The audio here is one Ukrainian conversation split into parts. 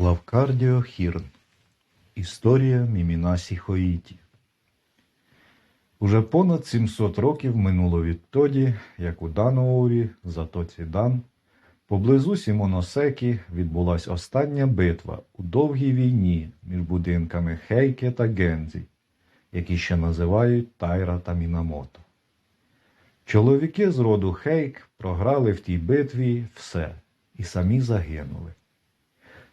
Лавкардіо Хірн. Історія Мімінасі Хоїті. Уже понад 700 років минуло відтоді, як у Даноурі, затоці Дан, поблизу Сімоносекі відбулась остання битва у довгій війні між будинками Хейке та Гензі, які ще називають Тайра та Мінамото. Чоловіки з роду Хейк програли в тій битві все і самі загинули.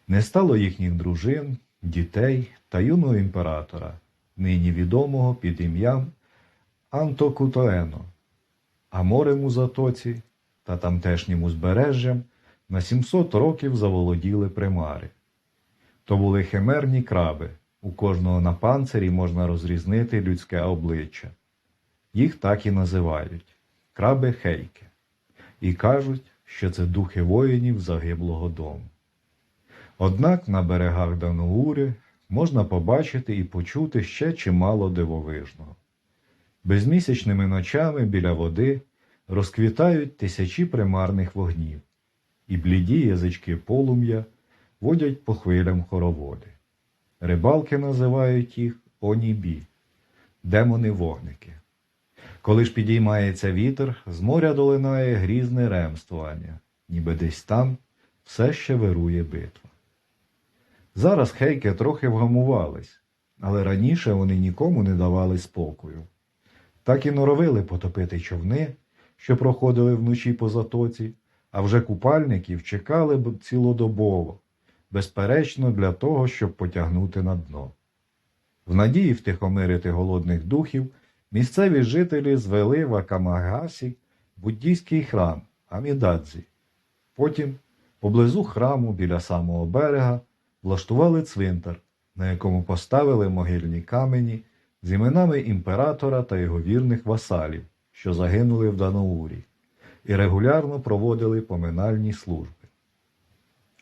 Не стало їхніх дружин, дітей та юного імператора, нині відомого під ім'ям Антокутоено, а морем у затоці та тамтешнім узбережжям на 700 років заволоділи примари. То були химерні краби, у кожного на панцирі можна розрізнити людське обличчя. Їх так і називають краби Хейки, і кажуть, що це духи воїнів загиблого дому. Однак на берегах Дануури можна побачити і почути ще чимало дивовижного. Безмісячними ночами біля води розквітають тисячі примарних вогнів, і бліді язички полум'я водять по хвилям хороводи. Рибалки називають їх онібі, демони-вогники. Коли ж підіймається вітер, з моря долинає грізне ремствування, ніби десь там все ще вирує битва. Зараз хейки трохи вгамувались, але раніше вони нікому не давали спокою. Так і норовили потопити човни, що проходили вночі по затоці, а вже купальників чекали б цілодобово, безперечно, для того, щоб потягнути на дно. В надії втихомирити голодних духів місцеві жителі звели в Акамагасі буддійський храм Амідадзі. Потім, поблизу храму біля самого берега, влаштували цвинтар, на якому поставили могильні камені з іменами імператора та його вірних васалів, що загинули в Даноурі, і регулярно проводили поминальні служби.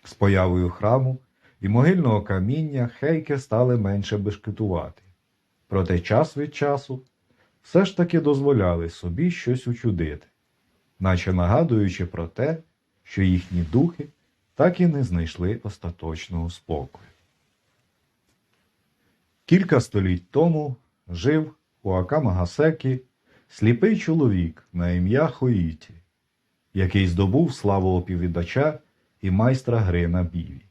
З появою храму і могильного каміння хейки стали менше бешкетувати. Проте час від часу все ж таки дозволяли собі щось учудити, наче нагадуючи про те, що їхні духи так і не знайшли остаточного спокою. Кілька століть тому жив у Акамагасекі сліпий чоловік на ім'я Хоїті, який здобув славу оповідача і майстра гри на біві.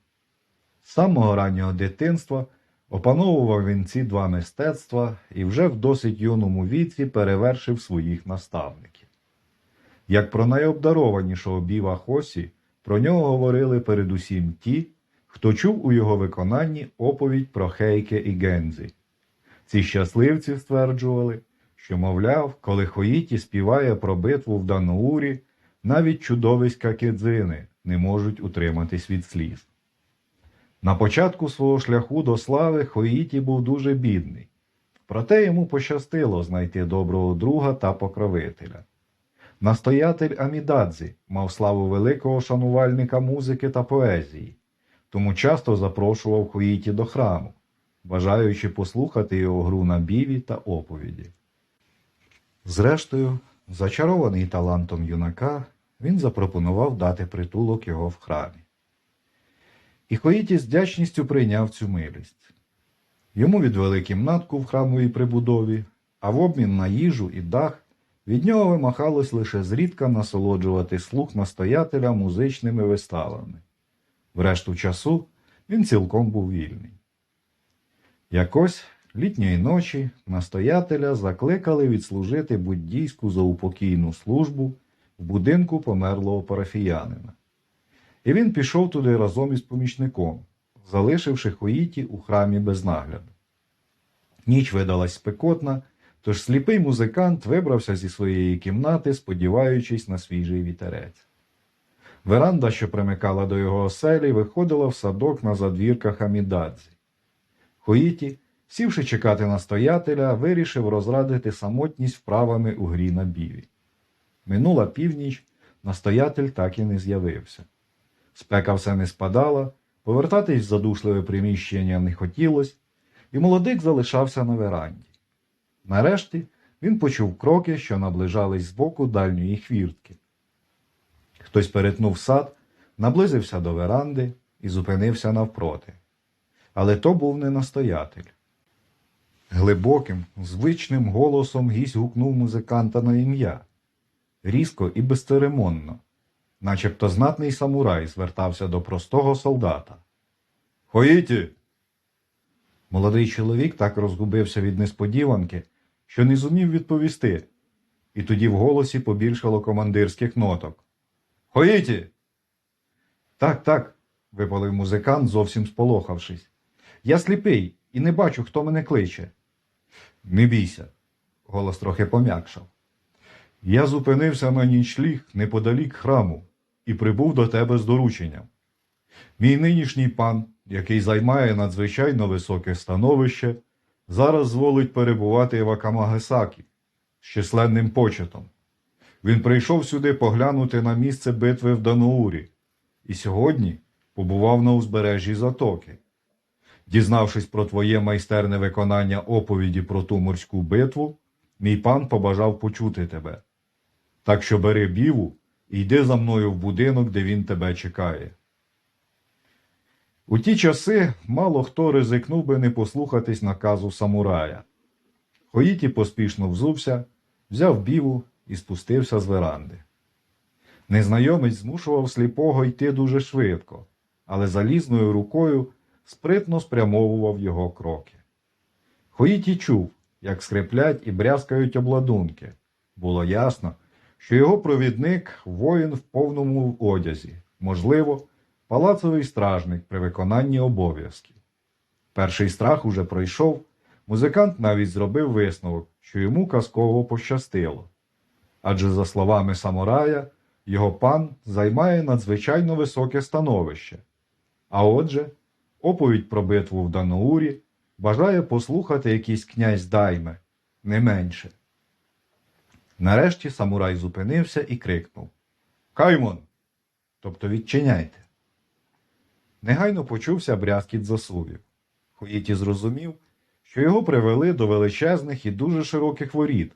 З самого раннього дитинства опановував він ці два мистецтва і вже в досить юному віці перевершив своїх наставників. Як про найобдарованішого біва Хосі, про нього говорили передусім ті, хто чув у його виконанні оповідь про Хейке і Гензі. Ці щасливці стверджували, що, мовляв, коли Хоїті співає про битву в Дануурі, навіть чудовиська кедзини не можуть утриматись від сліз. На початку свого шляху до слави Хоїті був дуже бідний, проте йому пощастило знайти доброго друга та покровителя. Настоятель Амідадзі мав славу великого шанувальника музики та поезії, тому часто запрошував Хоїті до храму, бажаючи послухати його гру на біві та оповіді. Зрештою, зачарований талантом юнака, він запропонував дати притулок його в храмі. І Хоїті з вдячністю прийняв цю милість. Йому відвели кімнатку в храмовій прибудові, а в обмін на їжу і дах від нього вимахалось лише зрідка насолоджувати слух настоятеля музичними виставами. Врешту часу він цілком був вільний. Якось літньої ночі настоятеля закликали відслужити буддійську заупокійну службу в будинку померлого парафіянина. І він пішов туди разом із помічником, залишивши Хоїті у храмі без нагляду. Ніч видалась спекотна, тож сліпий музикант вибрався зі своєї кімнати, сподіваючись на свіжий вітерець. Веранда, що примикала до його оселі, виходила в садок на задвірках Амідадзі. Хоїті, сівши чекати настоятеля, вирішив розрадити самотність вправами у грі на біві. Минула північ, настоятель так і не з'явився. Спека все не спадала, повертатись в задушливе приміщення не хотілось, і молодик залишався на веранді. Нарешті він почув кроки, що наближались збоку дальньої хвіртки. Хтось перетнув сад, наблизився до веранди і зупинився навпроти. Але то був не настоятель. Глибоким, звичним голосом гість гукнув музиканта на ім'я, різко і безцеремонно, начебто знатний самурай звертався до простого солдата. Хоїті! Молодий чоловік так розгубився від несподіванки, що не зумів відповісти, і тоді в голосі побільшало командирських ноток. Хоїті! Так, так, випалив музикант, зовсім сполохавшись. Я сліпий і не бачу, хто мене кличе. Не бійся, голос трохи пом'якшав. Я зупинився на нічліг неподалік храму і прибув до тебе з дорученням. Мій нинішній пан, який займає надзвичайно високе становище, зараз зволить перебувати в Акамагасакі з численним почетом. Він прийшов сюди поглянути на місце битви в Даноурі і сьогодні побував на узбережжі Затоки. Дізнавшись про твоє майстерне виконання оповіді про ту морську битву, мій пан побажав почути тебе. Так що бери біву і йди за мною в будинок, де він тебе чекає. У ті часи мало хто ризикнув би не послухатись наказу самурая. Хоїті поспішно взувся, взяв біву і спустився з веранди. Незнайомець змушував сліпого йти дуже швидко, але залізною рукою спритно спрямовував його кроки. Хоїті чув, як скриплять і брязкають обладунки. Було ясно, що його провідник воїн в повному одязі, можливо, палацовий стражник при виконанні обов'язків. Перший страх уже пройшов, музикант навіть зробив висновок, що йому казково пощастило. Адже, за словами самурая, його пан займає надзвичайно високе становище. А отже, оповідь про битву в Даноурі бажає послухати якийсь князь Дайме, не менше. Нарешті самурай зупинився і крикнув Каймон! Тобто відчиняйте. Негайно почувся брязкіт засувів. Хоїті зрозумів, що його привели до величезних і дуже широких воріт,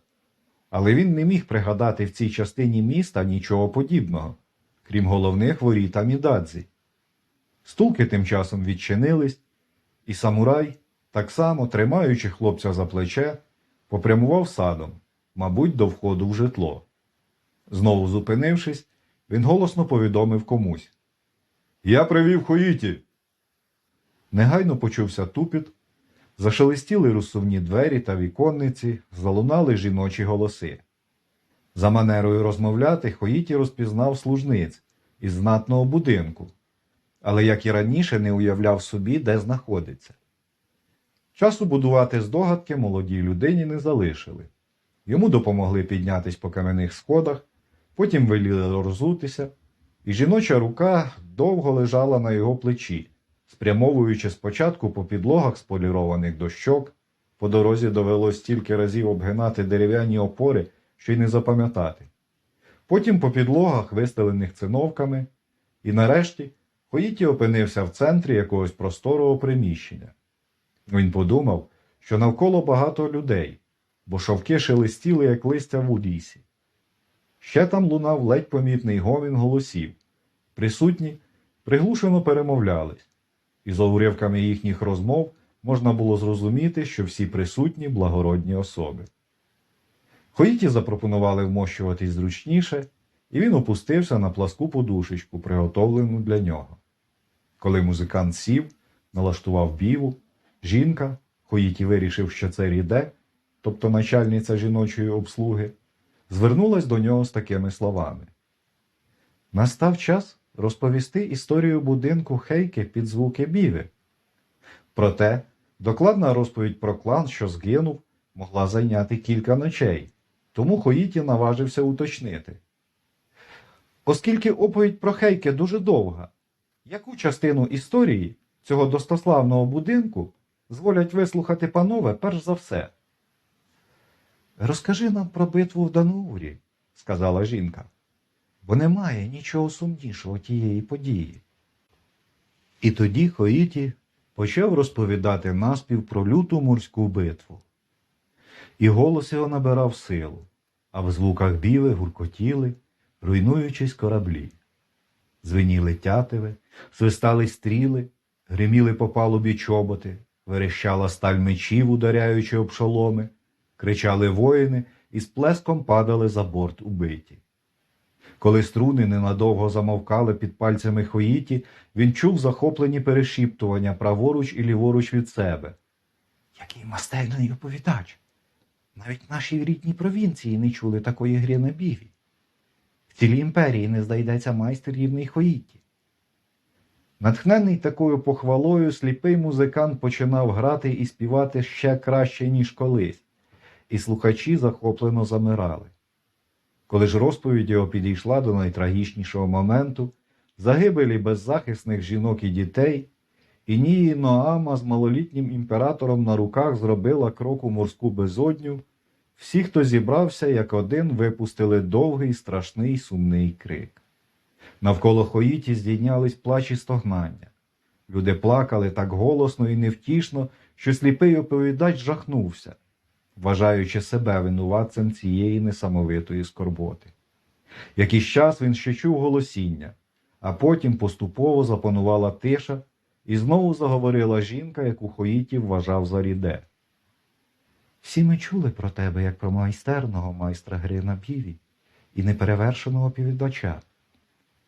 але він не міг пригадати в цій частині міста нічого подібного, крім головних воріт Амідадзі. Стулки тим часом відчинились, і самурай, так само тримаючи хлопця за плече, попрямував садом, мабуть, до входу в житло. Знову зупинившись, він голосно повідомив комусь. Я привів Хоїті. Негайно почувся тупіт, зашелестіли розсувні двері та віконниці, залунали жіночі голоси. За манерою розмовляти Хоїті розпізнав служниць із знатного будинку, але, як і раніше, не уявляв собі, де знаходиться. Часу будувати здогадки молодій людині не залишили. Йому допомогли піднятись по кам'яних сходах, потім веліли розутися, і жіноча рука довго лежала на його плечі, спрямовуючи спочатку по підлогах сполірованих дощок, по дорозі довелось стільки разів обгинати дерев'яні опори, що й не запам'ятати. Потім по підлогах, вистелених циновками, і нарешті Хоїті опинився в центрі якогось просторого приміщення. Він подумав, що навколо багато людей, бо шовки шелестіли, як листя в лісі. Ще там лунав ледь помітний гомін голосів. Присутні приглушено перемовлялись, і за уривками їхніх розмов можна було зрозуміти, що всі присутні благородні особи. Хоїті запропонували вмощуватись зручніше, і він опустився на пласку подушечку, приготовлену для нього. Коли музикант сів, налаштував біву, жінка, Хоїті вирішив, що це ріде, тобто начальниця жіночої обслуги, звернулась до нього з такими словами. Настав час розповісти історію будинку Хейки під звуки біви. Проте докладна розповідь про клан, що згинув, могла зайняти кілька ночей, тому Хоїті наважився уточнити. Оскільки оповідь про Хейки дуже довга, яку частину історії цього достославного будинку зволять вислухати панове перш за все? Розкажи нам про битву в Дануурі, сказала жінка, бо немає нічого сумнішого тієї події. І тоді Хоїті почав розповідати наспів про люту морську битву. І голос його набирав силу, а в звуках біви гуркотіли, руйнуючись кораблі. Звеніли тятиви, свистали стріли, гриміли по палубі чоботи, верещала сталь мечів, ударяючи об шоломи, кричали воїни і з плеском падали за борт убиті. Коли струни ненадовго замовкали під пальцями Хоїті, він чув захоплені перешіптування праворуч і ліворуч від себе. Який мастельний оповідач! Навіть в нашій рідній провінції не чули такої гри на біві. В цілій імперії не знайдеться майстер рівний Хоїті. Натхнений такою похвалою, сліпий музикант починав грати і співати ще краще, ніж колись, і слухачі захоплено замирали. Коли ж розповідь його підійшла до найтрагічнішого моменту, загибелі беззахисних жінок і дітей, і Нії Ноама з малолітнім імператором на руках зробила крок у морську безодню, всі, хто зібрався, як один, випустили довгий, страшний сумний крик. Навколо Хоїті здійнялись плач і стогнання. Люди плакали так голосно і невтішно, що сліпий оповідач жахнувся, вважаючи себе винуватцем цієї несамовитої скорботи. Якийсь час він ще чув голосіння, а потім поступово запанувала тиша, і знову заговорила жінка, яку Хоїті вважав за ріде. Всі ми чули про тебе як про майстерного майстра гри на піві і неперевершеного повідача.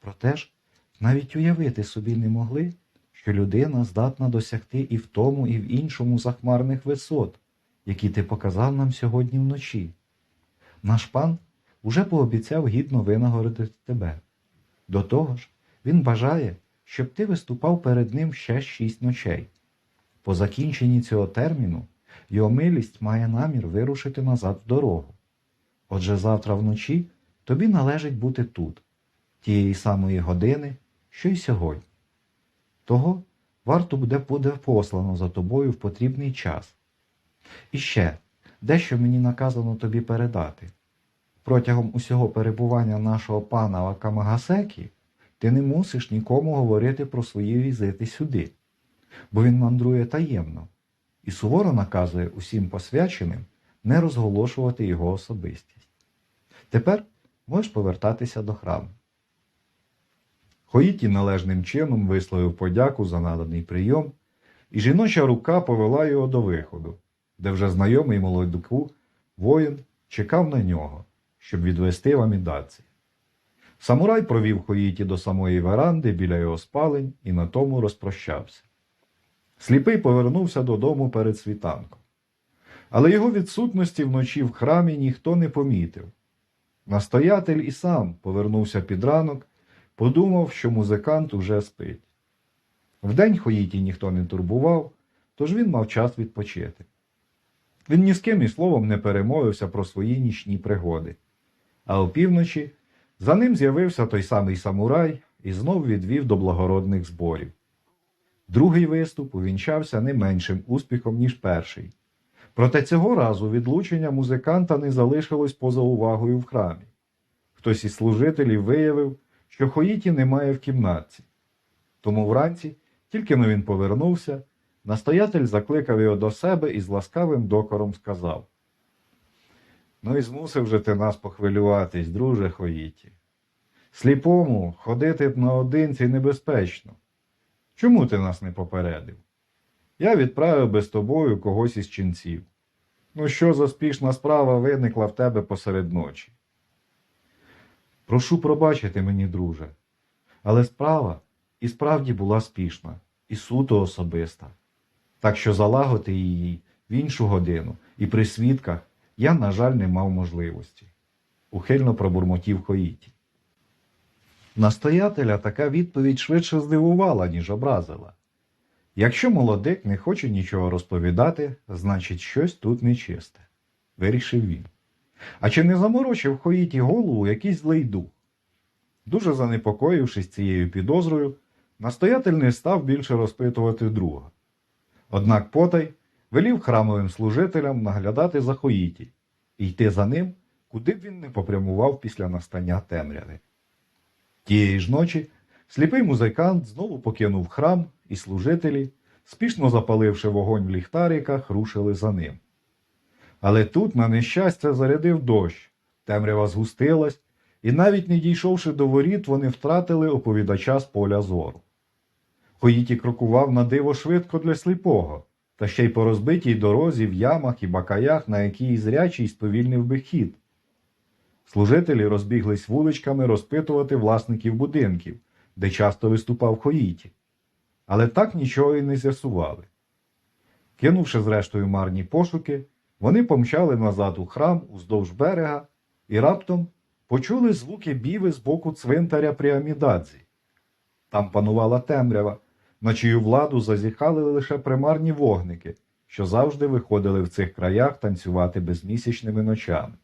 Проте ж навіть уявити собі не могли, що людина здатна досягти і в тому, і в іншому захмарних висот, які ти показав нам сьогодні вночі. Наш пан уже пообіцяв гідно винагородити тебе. До того ж, він бажає, щоб ти виступав перед ним ще шість ночей. По закінченні цього терміну його милість має намір вирушити назад в дорогу. Отже, завтра вночі тобі належить бути тут, тієї самої години, що й сьогодні. Того варто буде буде послано за тобою в потрібний час. І ще, дещо мені наказано тобі передати. Протягом усього перебування нашого пана Вакамагасекі ти не мусиш нікому говорити про свої візити сюди, бо він мандрує таємно і суворо наказує усім посвяченим не розголошувати його особистість. Тепер можеш повертатися до храму. Хоїті належним чином висловив подяку за наданий прийом, і жіноча рука повела його до виходу, де вже знайомий молодику воїн чекав на нього, щоб відвести в амідаці. Самурай провів Хоїті до самої веранди біля його спалень і на тому розпрощався. Сліпий повернувся додому перед світанком. Але його відсутності вночі в храмі ніхто не помітив. Настоятель і сам повернувся під ранок, подумав, що музикант уже спить. Вдень Хоїті ніхто не турбував, тож він мав час відпочити. Він ні з ким і словом не перемовився про свої нічні пригоди. А опівночі за ним з'явився той самий самурай і знов відвів до благородних зборів. Другий виступ увінчався не меншим успіхом, ніж перший. Проте цього разу відлучення музиканта не залишилось поза увагою в храмі. Хтось із служителів виявив, що Хоїті немає в кімнатці. Тому вранці, тільки но він повернувся, настоятель закликав його до себе і з ласкавим докором сказав Ну і змусив же ти нас похвилюватись, друже Хоїті. Сліпому ходити наодинці небезпечно. Чому ти нас не попередив? Я відправив би з тобою когось із ченців. Ну, що за спішна справа виникла в тебе посеред ночі? Прошу пробачити мені, друже, але справа і справді була спішна, і суто особиста. Так що залагодити її в іншу годину і при свідках я, на жаль, не мав можливості. Ухильно пробурмотів Хоїті. Настоятеля така відповідь швидше здивувала, ніж образила. Якщо молодик не хоче нічого розповідати, значить щось тут нечисте, вирішив він. А чи не заморочив Хоїті голову якийсь злий дух? Дуже занепокоївшись цією підозрою, настоятель не став більше розпитувати друга. Однак потай велів храмовим служителям наглядати за Хоїті і йти за ним, куди б він не попрямував після настання темряви. Тієї ж ночі сліпий музикант знову покинув храм, і служителі, спішно запаливши вогонь в ліхтариках, рушили за ним. Але тут, на нещастя, зарядив дощ, темрява згустилась, і навіть не дійшовши до воріт, вони втратили оповідача з поля зору. Хоїті крокував на диво швидко для сліпого, та ще й по розбитій дорозі в ямах і бакаях, на якій зрячий сповільнив би хід. Служителі розбіглись вуличками розпитувати власників будинків, де часто виступав Хоїті. Але так нічого і не з'ясували. Кинувши зрештою марні пошуки, вони помчали назад у храм уздовж берега і раптом почули звуки біви з боку цвинтаря при Амідадзі. Там панувала темрява, на чию владу зазіхали лише примарні вогники, що завжди виходили в цих краях танцювати безмісячними ночами.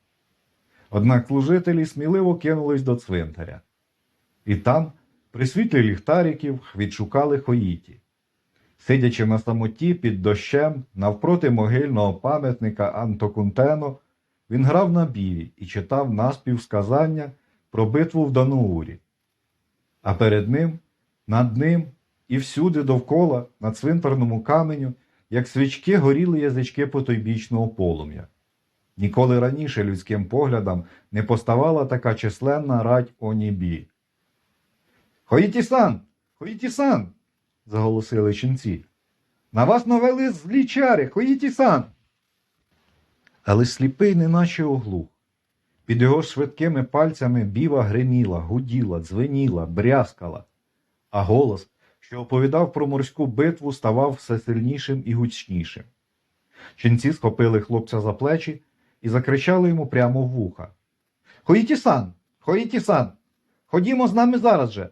Однак служителі сміливо кинулись до цвинтаря. І там, при світлі ліхтариків, відшукали Хоїті. Сидячи на самоті під дощем, навпроти могильного пам'ятника Антокунтено, він грав на біві і читав наспів сказання про битву в Дануурі. А перед ним, над ним і всюди довкола, на цвинтарному каменю, як свічки горіли язички потойбічного полум'я. Ніколи раніше людським поглядам не поставала така численна радь Онібі. Хоїті-сан! Хоїті-сан! заголосили ченці. На вас навели злі чари, Хоїті-сан! Але сліпий неначе оглух. Під його швидкими пальцями біва гриміла, гуділа, дзвеніла, брязкала, а голос, що оповідав про морську битву, ставав все сильнішим і гучнішим. Ченці схопили хлопця за плечі і закричали йому прямо в вуха. Хоїті-сан! Хоїті-сан! Ходімо з нами зараз же!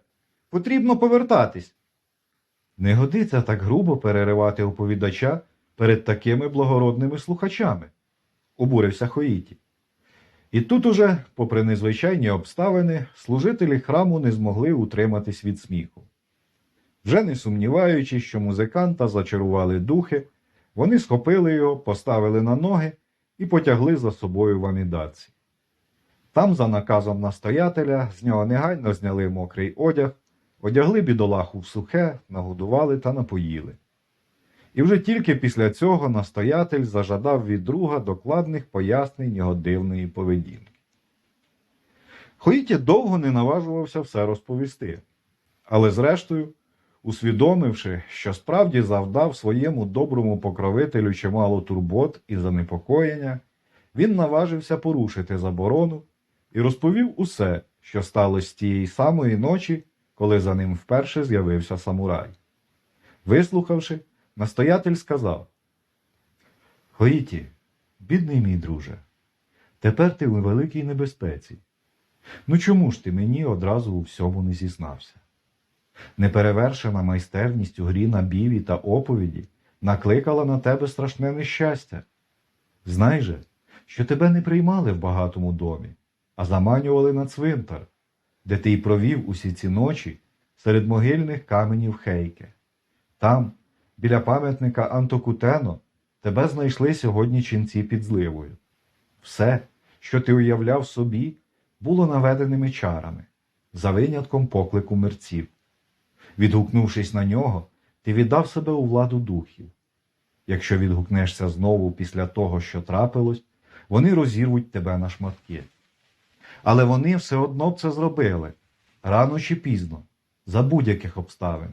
Потрібно повертатись. Не годиться так грубо переривати оповідача перед такими благородними слухачами, обурився Хоїті. І тут уже, попри незвичайні обставини, служителі храму не змогли утриматись від сміху. Вже не сумніваючись, що музиканта зачарували духи, вони схопили його, поставили на ноги і потягли за собою в амідаці. Там, за наказом настоятеля, з нього негайно зняли мокрий одяг, одягли бідолаху в сухе, нагодували та напоїли. І вже тільки після цього настоятель зажадав від друга докладних пояснень його дивної поведінки. Хоїті довго не наважувався все розповісти, але зрештою, усвідомивши, що справді завдав своєму доброму покровителю чимало турбот і занепокоєння, він наважився порушити заборону і розповів усе, що сталося тієї самої ночі, коли за ним вперше з'явився самурай. Вислухавши, настоятель сказав Хоїті, бідний мій друже, тепер ти у великій небезпеці. Ну чому ж ти мені одразу у всьому не зізнався? Неперевершена майстерність у грі на біві та оповіді накликала на тебе страшне нещастя. Знай же, що тебе не приймали в багатому домі, а заманювали на цвинтар, де ти й провів усі ці ночі серед могильних каменів Хейке. Там, біля пам'ятника Антокутено, тебе знайшли сьогодні ченці під зливою. Все, що ти уявляв собі, було наведеними чарами, за винятком поклику мерців. Відгукнувшись на нього, ти віддав себе у владу духів. Якщо відгукнешся знову після того, що трапилось, вони розірвуть тебе на шматки. Але вони все одно б це зробили рано чи пізно, за будь-яких обставин.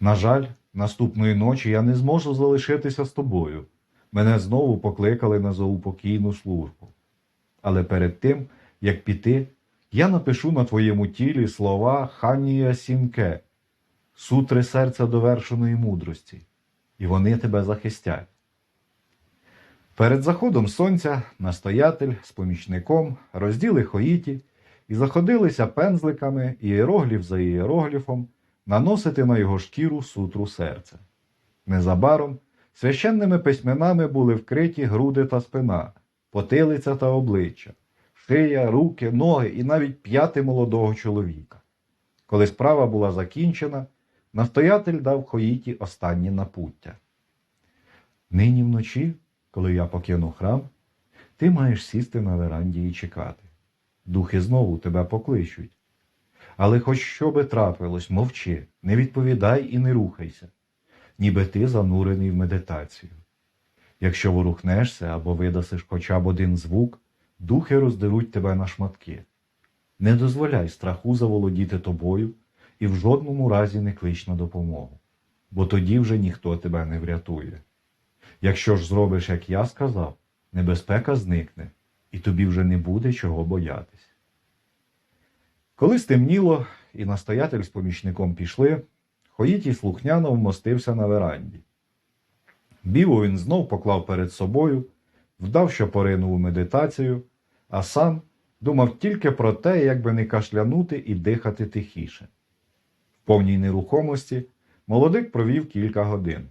На жаль, наступної ночі я не зможу залишитися з тобою. Мене знову покликали на заупокійну службу. Але перед тим, як піти, я напишу на твоєму тілі слова Ханія Сінке, сутри серця довершеної мудрості, і вони тебе захистять. Перед заходом сонця настоятель з помічником розділи хоїті і заходилися пензликами ієрогліф за ієрогліфом наносити на його шкіру сутру серця. Незабаром священними письменами були вкриті груди та спина, потилиця та обличчя, шия, руки, ноги і навіть п'яти молодого чоловіка. Коли справа була закінчена, настоятель дав Хоїті останні напуття. Нині вночі, коли я покину храм, ти маєш сісти на веранді і чекати. Духи знову тебе покличуть. Але хоч що би трапилось, мовчи, не відповідай і не рухайся, ніби ти занурений в медитацію. Якщо ворухнешся або видасиш хоча б один звук, духи роздеруть тебе на шматки. Не дозволяй страху заволодіти тобою і в жодному разі не клич на допомогу, бо тоді вже ніхто тебе не врятує. Якщо ж зробиш, як я сказав, небезпека зникне, і тобі вже не буде чого боятись. Коли стемніло і настоятель з помічником пішли, Хоїтій слухняно вмостився на веранді. Біву він знов поклав перед собою, вдав, що поринув у медитацію, а сам думав тільки про те, як би не кашлянути і дихати тихіше. Повній нерухомості молодик провів кілька годин.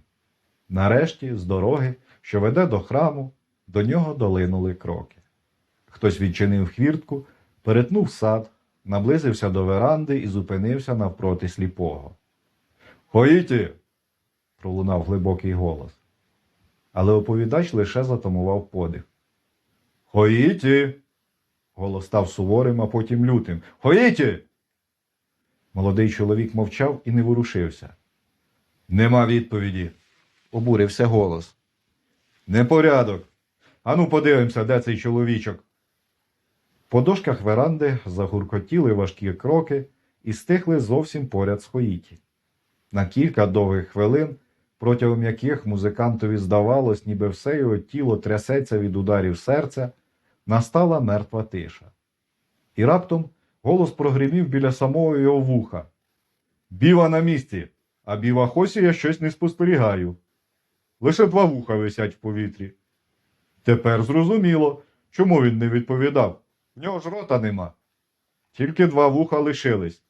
Нарешті, з дороги, що веде до храму, до нього долинули кроки. Хтось відчинив хвіртку, перетнув сад, наблизився до веранди і зупинився навпроти сліпого. Хоїті. пролунав глибокий голос. Але оповідач лише затамував подих. Хоїті. Голос став суворим, а потім лютим. Хоїті. Молодий чоловік мовчав і не ворушився. Нема відповіді, обурився голос. Непорядок. Ану подивимося, де цей чоловічок. По дошках веранди загуркотіли важкі кроки і стихли зовсім поряд з Хоїті. На кілька довгих хвилин, протягом яких музикантові здавалось, ніби все його тіло трясеться від ударів серця, настала мертва тиша. І раптом голос прогримів біля самого його вуха. Біва на місці, а біва Хосі я щось не спостерігаю. Лише два вуха висять в повітрі. Тепер зрозуміло, чому він не відповідав. В нього ж рота нема. Тільки два вуха лишились.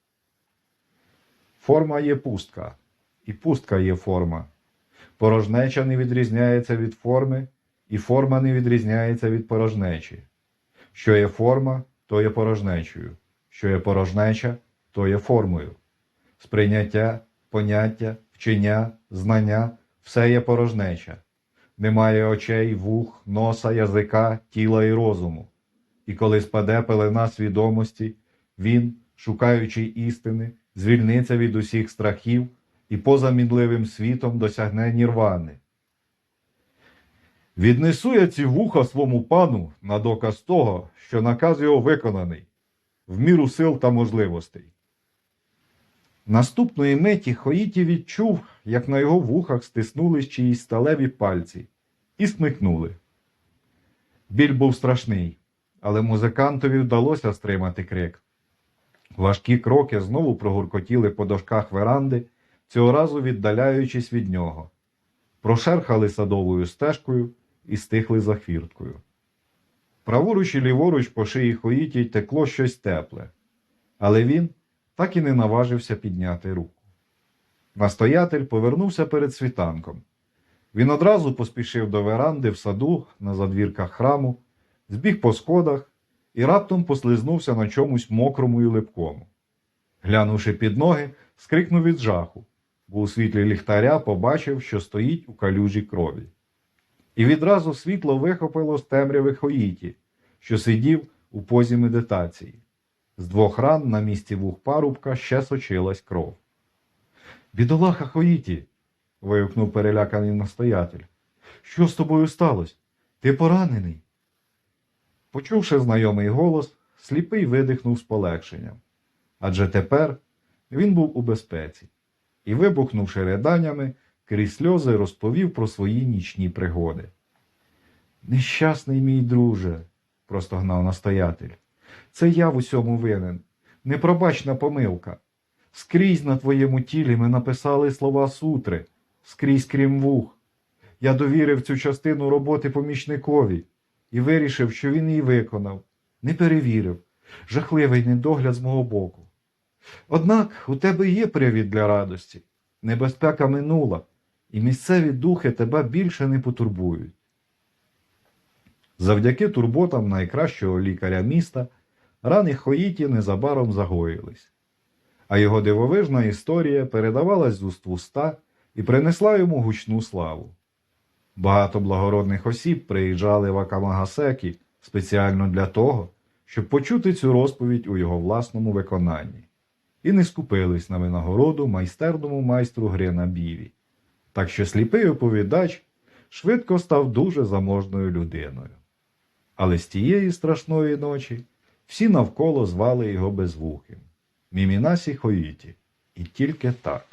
Форма є пустка, і пустка є форма. Порожнеча не відрізняється від форми, і форма не відрізняється від порожнечі. Що є форма, то є порожнечою, що є порожнеча, то є формою. Сприйняття, поняття, вчення, знання все є порожнеча. Немає очей, вух, носа, язика, тіла і розуму. І коли спаде пелена свідомості, він, шукаючи істини, звільниться від усіх страхів і поза мінливим світом досягне нірвани. Віднесу я ці вуха свому пану на доказ того, що наказ його виконаний, в міру сил та можливостей. Наступної миті Хоїті відчув, як на його вухах стиснулись чиїсь сталеві пальці, і смикнули. Біль був страшний, але музикантові вдалося стримати крик. Важкі кроки знову прогуркотіли по дошках веранди, цього разу віддаляючись від нього. Прошерхали садовою стежкою і стихли за хвірткою. Праворуч і ліворуч по шиї Хоїті текло щось тепле, але він так і не наважився підняти руку. Настоятель повернувся перед світанком. Він одразу поспішив до веранди в саду на задвірках храму, збіг по сходах і раптом послизнувся на чомусь мокрому і липкому. Глянувши під ноги, скрикнув від жаху, бо у світлі ліхтаря побачив, що стоїть у калюжі крові. І відразу світло вихопило з темряви Хоїті, що сидів у позі медитації. З двох ран на місці вух парубка ще сочилась кров. Бідолаха Хоїті. вигукнув переляканий настоятель. Що з тобою сталося? Ти поранений? Почувши знайомий голос, сліпий видихнув з полегшенням. Адже тепер він був у безпеці і, вибухнувши риданнями, крізь сльози розповів про свої нічні пригоди. Нещасний мій друже, простогнав настоятель, це я в усьому винен. Непробачна помилка. Скрізь на твоєму тілі ми написали слова сутри, скрізь крім вух. Я довірив цю частину роботи помічникові і вирішив, що він її виконав, не перевірив. Жахливий недогляд з мого боку. Однак у тебе є привід для радості. Небезпека минула, і місцеві духи тебе більше не потурбують. Завдяки турботам найкращого лікаря міста рани Хоїті незабаром загоїлись, а його дивовижна історія передавалась з уст в уста і принесла йому гучну славу. Багато благородних осіб приїжджали в Акамагасекі спеціально для того, щоб почути цю розповідь у його власному виконанні, і не скупились на винагороду майстерному майстру гри на біві. Так що сліпий оповідач швидко став дуже заможною людиною. Але з тієї страшної ночі Всі навколо звали його безвухим. Мімінасі Хоїті. І тільки так.